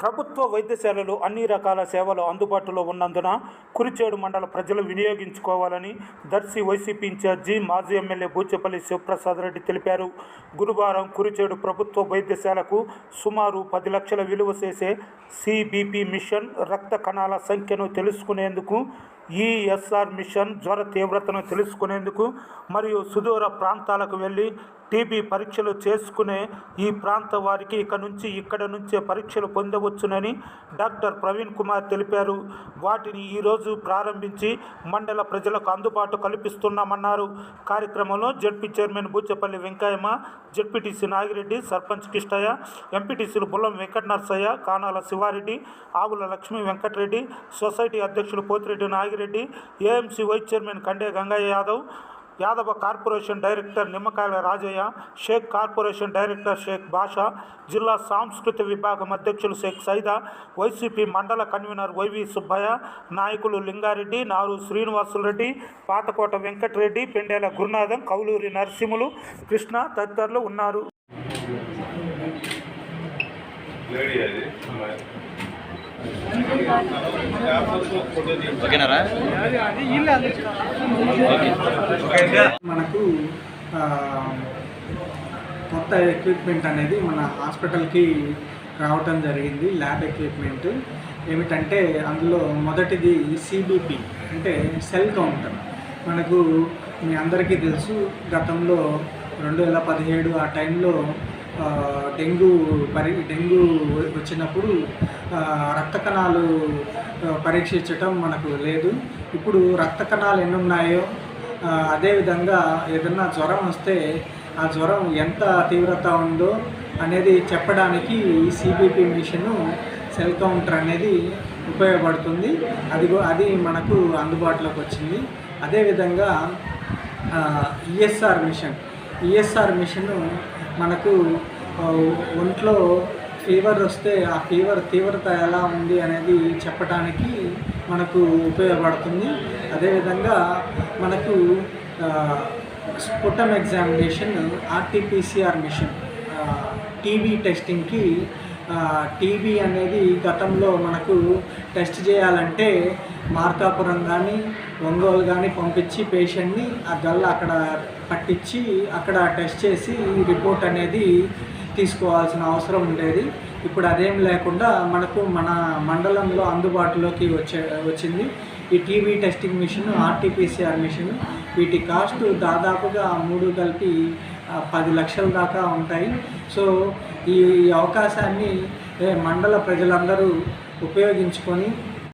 ప్రభుత్వ వైద్యశాలలు అన్ని రకాల సేవలు అందుబాటులో ఉన్నందున కురిచేడు మండల ప్రజలు వినియోగించుకోవాలని దర్శి వైసీపీ ఇన్ఛార్జి మాజీ ఎమ్మెల్యే బూచెపల్లి శివప్రసాద్ రెడ్డి తెలిపారు. గురువారం కురిచేడు ప్రభుత్వ వైద్యశాలకు సుమారు పది లక్షల విలువ చేసే సిబిపి మిషన్ రక్త కణాల సంఖ్యను తెలుసుకునేందుకు ఈఎస్ఆర్ మిషన్ జ్వర తీవ్రతను తెలుసుకునేందుకు మరియు సుదూర ప్రాంతాలకు వెళ్ళి టీబీ పరీక్షలు చేసుకునే ఈ ప్రాంత వారికి ఇక నుంచి ఇక్కడ నుంచే పరీక్షలు పొందవచ్చునని డాక్టర్ ప్రవీణ్ కుమార్ తెలిపారు. వాటిని ఈరోజు ప్రారంభించి మండల ప్రజలకు అందుబాటు కల్పిస్తున్నామన్నారు. కార్యక్రమంలో ZP chairman Buchepalli Venkayamma ZPTC Nagireddy sarpanch Kishtaiah ఎంపీటీసీలు బుల్లం వెంకట నరసయ్య కానాల శివారెడ్డి ఆవుల లక్ష్మీ వెంకటరెడ్డి సొసైటీ అధ్యక్షులు Pothireddy Nagireddy AMC vice chairman Kande Gangaiah Yadav Yadava corporation director Nimmakayala Rajaiah Sheikh corporation director Sheikh Basha జిల్లా సాంస్కృతిక విభాగం అధ్యక్షులు షేక్ సైదా వైసీపీ మండల కన్వీనర్ వైవి సుబ్బయ్య నాయకులు లింగారెడ్డి నారు శ్రీనివాసులరెడ్డి పాతకోట వెంకటరెడ్డి పెండేల గురునాథం కౌలూరి నరసింహులు కృష్ణ తదితరులు ఉన్నారు. లేడీ అది. ఓకేనారా? మనకు కొత్త ఎక్విప్మెంట్ అనేది మన హాస్పిటల్కి రావటం జరిగింది ల్యాబ్ ఎక్విప్మెంట్ ఏమిటంటే అందులో మొదటిది సిబిపి అంటే సెల్ కౌంటర్. మనకు మీ అందరికీ తెలుసు గతంలో రెండు వేల పదిహేడు ఆ టైంలో డెంగ్యూ పరి డెంగ్యూ వచ్చినప్పుడు రక్త కణాలు పరీక్షించటం మనకు లేదు. ఇప్పుడు రక్త కణాలు ఎన్ని ఉన్నాయో అదేవిధంగా ఏదన్నా జ్వరం వస్తే ఆ జ్వరం ఎంత తీవ్రత ఉందో అనేది చెప్పడానికి ఈ సిబిపి మిషను సెల్ కౌంటర్ అనేది ఉపయోగపడుతుంది. అది అది మనకు అందుబాటులోకి వచ్చింది. అదేవిధంగా ఈఎస్ఆర్ మిషన్. ఈఎస్ఆర్ మిషను మనకు ఒంట్లో ఫీవర్ వస్తే ఆ ఫీవర్ తీవ్రత ఎలా ఉంది అనేది చెప్పడానికి మనకు ఉపయోగపడుతుంది. అదేవిధంగా మనకు sputum examination RTPCR machine TB టెస్టింగ్కి TB అనేది గతంలో మనకు టెస్ట్ చేయాలంటే మార్కాపురం కానీ ఒంగోలు కానీ పంపించి పేషెంట్ని ఆ గల్ల అక్కడ పట్టించి అక్కడ టెస్ట్ చేసి రిపోర్ట్ అనేది తీసుకోవాల్సిన అవసరం ఉండేది. ఇప్పుడు అదేం లేకుండా మనకు మన మండలంలో అందుబాటులోకి వచ్చే వచ్చింది. ఈ TB testing machine RTPCR machine. వీటి కాస్ట్ దాదాపుగా మూడు కలిపి పది లక్షల దాకా ఉంటాయి. సో ఈ అవకాశాన్ని మండల ప్రజలందరూ ఉపయోగించుకొని